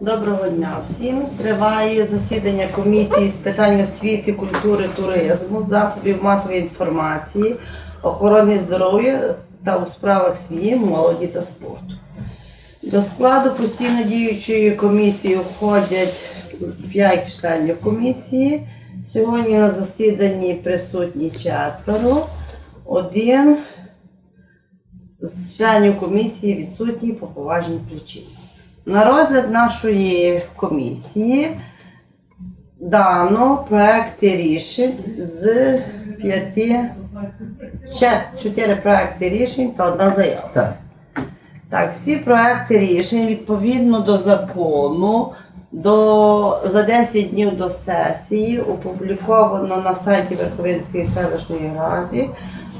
Доброго дня всім. Триває засідання комісії з питань освіти, культури, туризму, засобів масової інформації, охорони здоров'я та у справах сім'ї, молоді та спорту. До складу постійно діючої комісії входять 5 членів комісії. Сьогодні на засіданні присутні четверо. Один з членів комісії відсутній по поважній причині. На розгляд нашої комісії дано проекти рішень з п'яти, ще чотири проекти рішень та одна заява. Так. Так, всі проекти рішень відповідно до закону до, за 10 днів до сесії опубліковано на сайті Верховинської селищної ради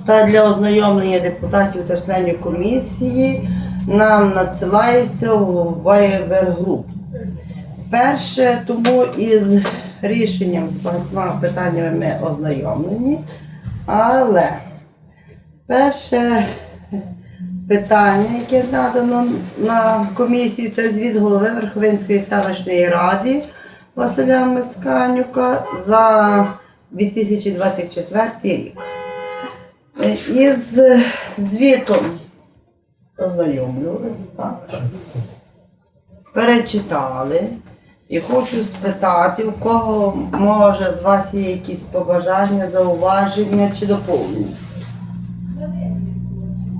та для ознайомлення депутатів та членів комісії нам надсилається у Viber групу. Перше, тому із рішенням з багатьма питаннями ми ознайомлені, але перше питання, яке надано на комісію, це звіт голови Верховинської селищної ради Василя Мицканюка за 2024 рік. Е, Із звітом ознайомлювалися, так? Перечитали. І хочу спитати, у кого може з вас є якісь побажання, зауваження чи доповнення?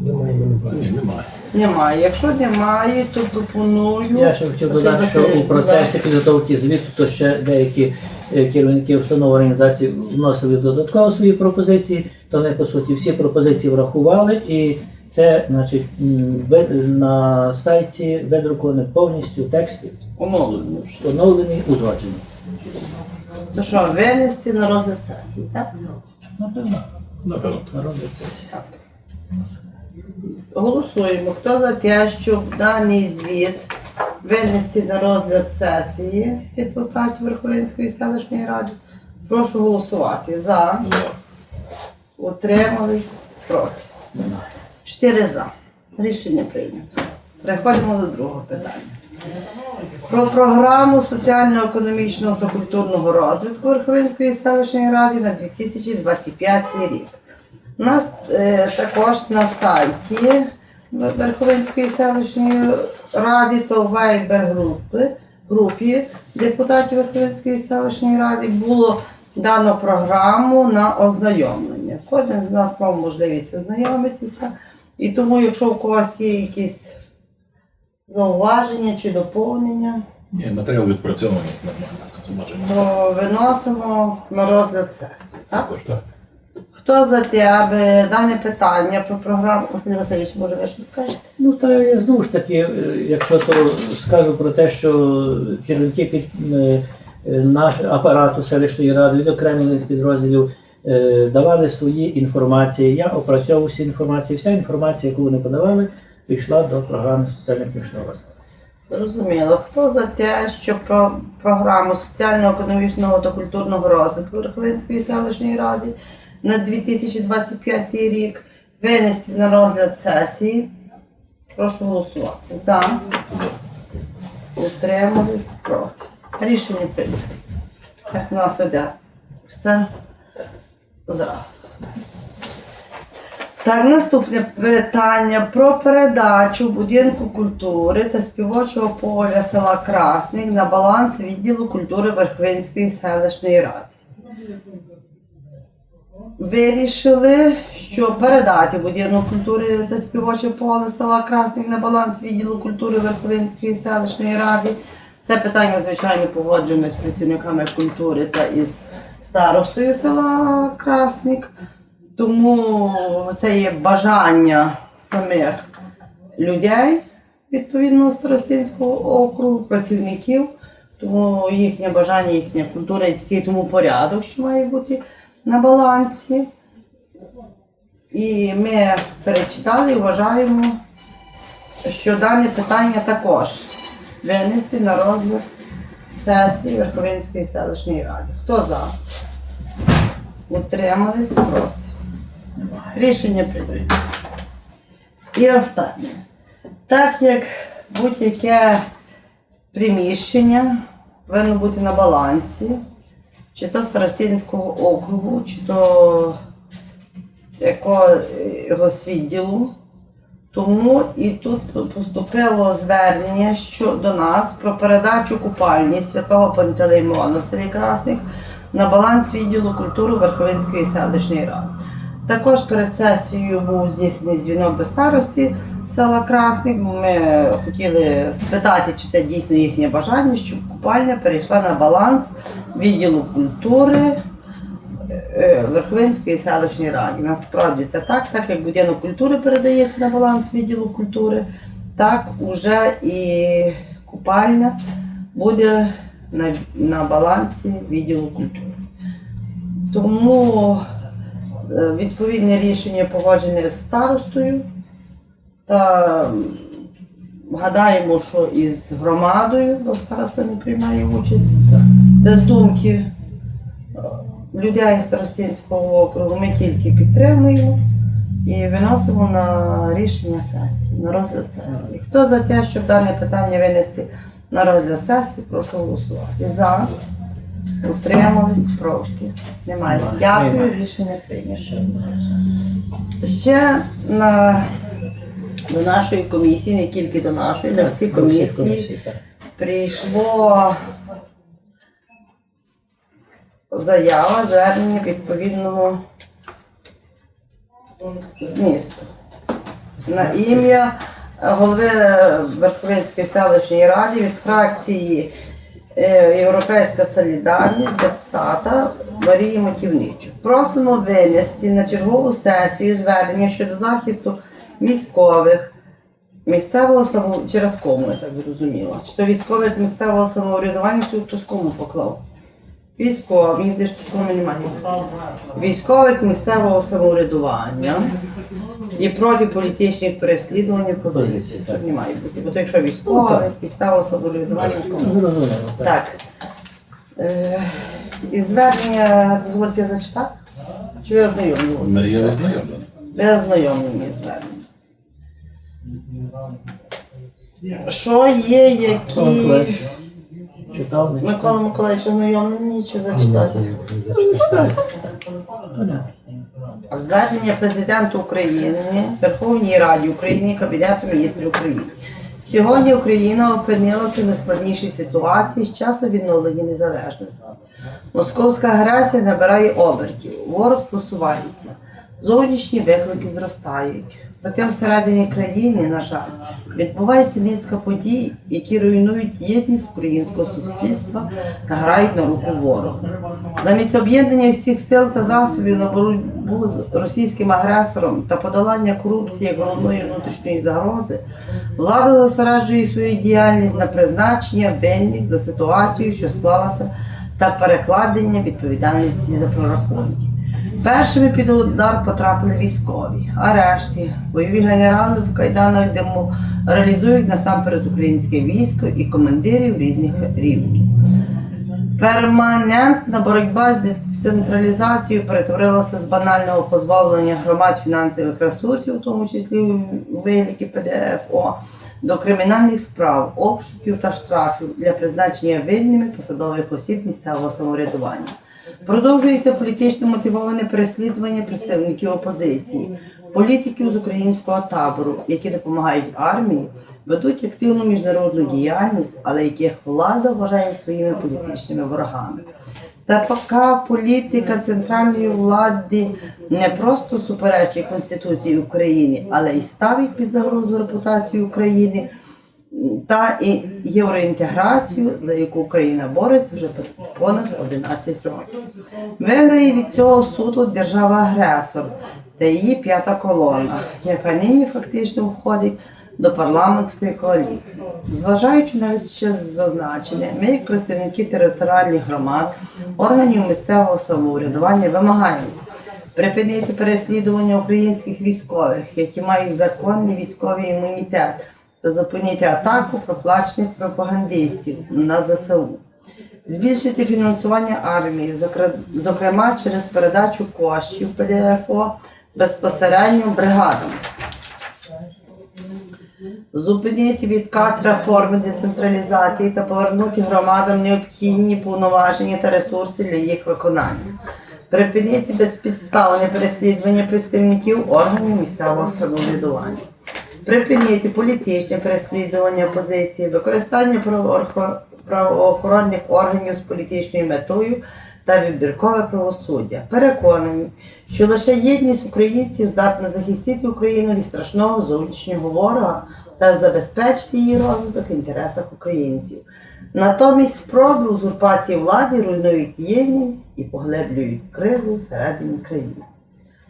Ні, немає. Немає. Якщо немає, то пропоную. Я ще хотів додати, що у процесі підготовки звіту то ще деякі е, керівники установ організацій вносили додатково свої пропозиції, то ми по суті всі пропозиції врахували і це значить на сайті видрукований повністю текст Оновлення вже. оновлений, узгоджений. То що, винести на розгляд сесії, так? Напевно, Напевно. на розгляд сесії. Так. Голосуємо. Хто за те, щоб даний звіт винести на розгляд сесії депутатів Верховинської селищної ради? Прошу голосувати. За. Утримались. Проти. Чотири за. Рішення прийнято. Переходимо до другого питання. Про програму соціально-економічного та культурного розвитку Верховинської селищної ради на 2025 рік. У нас е, також на сайті Верховинської селищної ради то Viber групи, групі депутатів Верховинської селищної ради було дано програму на ознайомлення. Кожен з нас мав можливість ознайомитися. І тому, якщо у когось є якісь зауваження чи доповнення, Ні, матеріал відпрацьований нормально. Це то виносимо на розгляд сесії. Так? Також так. Хто за те, аби дане питання про програму Василь Васильович, може ви щось скажете? Ну та я знову ж таки, е, якщо то скажу про те, що керівники під е, е, наш апарату селищної ради відокремлених підрозділів е, давали свої інформації. Я опрацьовував всі інформації. Вся інформація, яку вони подавали, пішла до програми соціально-економічного розвитку. Зрозуміло. Хто за те, що про програму соціально-економічного та культурного розвитку Верховинської селищної ради на 2025 рік винести на розгляд сесії? Прошу голосувати. За. Утримались проти. Рішення прийнято. Так у нас іде все зразу. Так, наступне питання про передачу будинку культури та співочого поля села Красник на баланс відділу культури Верхвинської селищної ради. Вирішили, що передати будинок культури та співоче поле села Красник на баланс відділу культури Верховинської селищної ради. Це питання, звичайно, погоджено з працівниками культури та із старостою села Красник. Тому це є бажання самих людей відповідного старостинського округу, працівників. Тому їхнє бажання, їхня культура і такий тому порядок, що має бути на балансі. І ми перечитали і вважаємо, що дане питання також винести на розгляд сесії Верховинської селищної ради. Хто за? Утримались проти. Рішення прийнято. І останнє. Так як будь-яке приміщення повинно бути на балансі, чи то Старостинського округу, чи то якогось відділу. Тому і тут поступило звернення що до нас про передачу купальні святого Пантелеймона в селі Красних на баланс відділу культури Верховинської селищної ради. Також перед сесією був здійснений дзвінок до старості села Красник. Ми хотіли спитати, чи це дійсно їхнє бажання, щоб купальня перейшла на баланс відділу культури е, Верховинської селищної ради. Насправді це так, так як будинок культури передається на баланс відділу культури, так уже і купальня буде на, на балансі відділу культури. Тому е, відповідне рішення погоджене з старостою. Та гадаємо, що із громадою, бо староста не приймає участь без думки е, людей Старостинського округу ми тільки підтримуємо і виносимо на рішення сесії, на розгляд сесії. Хто за те, щоб дане питання винести на розгляд сесії, прошу голосувати. За. Утримались проти. Немає. Дякую, рішення прийнято. Ще на, до нашої комісії, не тільки до нашої, До всіх комісії комісій, прийшло заява, звернення відповідного змісту. На ім'я голови Верховинської селищної ради від фракції е, Європейська Солідарність депутата Марії Мотівничу. Просимо винести на чергову сесію звернення щодо захисту військових місцевого само... через кому, я так зрозуміла. Чи то військових місцевого самоврядування, чи хто з кому поклав? Військових, мені здається, що такого немає. Військових місцевого самоврядування і проти політичних переслідувань і позицій. Позицій, так. Тут не має бути. Бо то якщо військових, місцевого самоврядування, кому? Так. Так. Е, і звернення, дозвольте зачитати? Чи ви ознайомлювалися? Ми є ознайомлені. Ви ознайомлені з. Що є, які. Читав, не читав? Микола Миколаївич ознайомлені чи зачитати? Понятно. Звернення президента України, Верховній Раді України, Кабінету міністрів України. Сьогодні Україна опинилася в найскладнішій ситуації з часу відновлення незалежності. Московська агресія набирає обертів, ворог просувається, зовнішні виклики зростають. Проте всередині країни, на жаль, відбувається низка подій, які руйнують єдність українського суспільства та грають на руку ворогу. Замість об'єднання всіх сил та засобів на боротьбу з російським агресором та подолання корупції як головної внутрішньої загрози, влада зосереджує свою діяльність на призначення винних за ситуацію, що склалася, та перекладення відповідальності за прорахунки. Першими під удар потрапили військові, арешті, бойові генерали в кайданах диму реалізують насамперед українське військо і командирів різних рівнів. Перманентна боротьба з децентралізацією перетворилася з банального позбавлення громад фінансових ресурсів, в тому числі у вигляді ПДФО, до кримінальних справ, обшуків та штрафів для призначення винними посадових осіб місцевого самоврядування. Продовжується політично мотивоване переслідування представників опозиції, політиків з українського табору, які допомагають армії, ведуть активну міжнародну діяльність, але яких влада вважає своїми політичними ворогами. Та поки політика центральної влади не просто суперечить Конституції України, але й ставить під загрозу репутацію України та і євроінтеграцію, за яку Україна бореться вже понад 11 років. Виграє від цього суду держава-агресор та її п'ята колона, яка нині фактично входить до парламентської коаліції. Зважаючи на ще зазначене, ми, як представники територіальних громад, органів місцевого самоврядування, вимагаємо припинити переслідування українських військових, які мають законний військовий імунітет, та зупинити атаку проплачених пропагандистів на ЗСУ. Збільшити фінансування армії, зокрема через передачу коштів ПДФО безпосередньо бригадам. Зупинити відкат реформи децентралізації та повернути громадам необхідні повноваження та ресурси для їх виконання. Припинити безпідставне переслідування представників органів місцевого самоврядування. Припинити політичне переслідування опозиції, використання правоохор- правоохоронних органів з політичною метою та відбіркове правосуддя. Переконані, що лише єдність українців здатна захистити Україну від страшного зовнішнього ворога та забезпечити її розвиток в інтересах українців. Натомість спроби узурпації влади руйнують єдність і поглиблюють кризу всередині країни.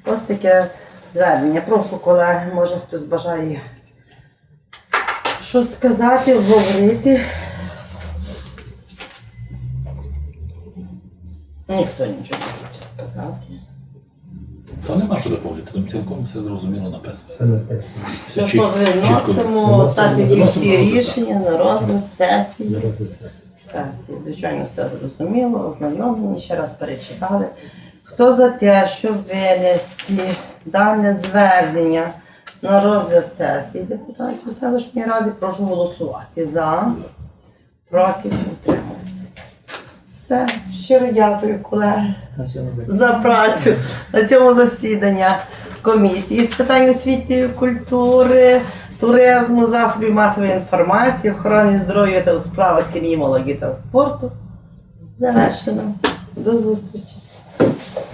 Ось таке звернення. Прошу колеги, може хтось бажає щось сказати, говорити. Ніхто нічого не хоче сказати. То нема що доповнити, там цілком все зрозуміло написано. Все написано. Все чіт- що виносимо так і всі розгляд. рішення на розгляд сесії. На розгляд сесії. Сесії, звичайно, все зрозуміло, ознайомлені, ще раз перечитали. Хто за те, щоб винести дане звернення на розгляд сесії депутатів селищної ради, прошу голосувати за, проти, утрималися. Все, щиро дякую, колеги за працю на цьому засіданні комісії з питань освіти, культури, туризму, засобів масової інформації, охорони здоров'я та у справах сім'ї, молоді та спорту. Завершено. До зустрічі. Thank you.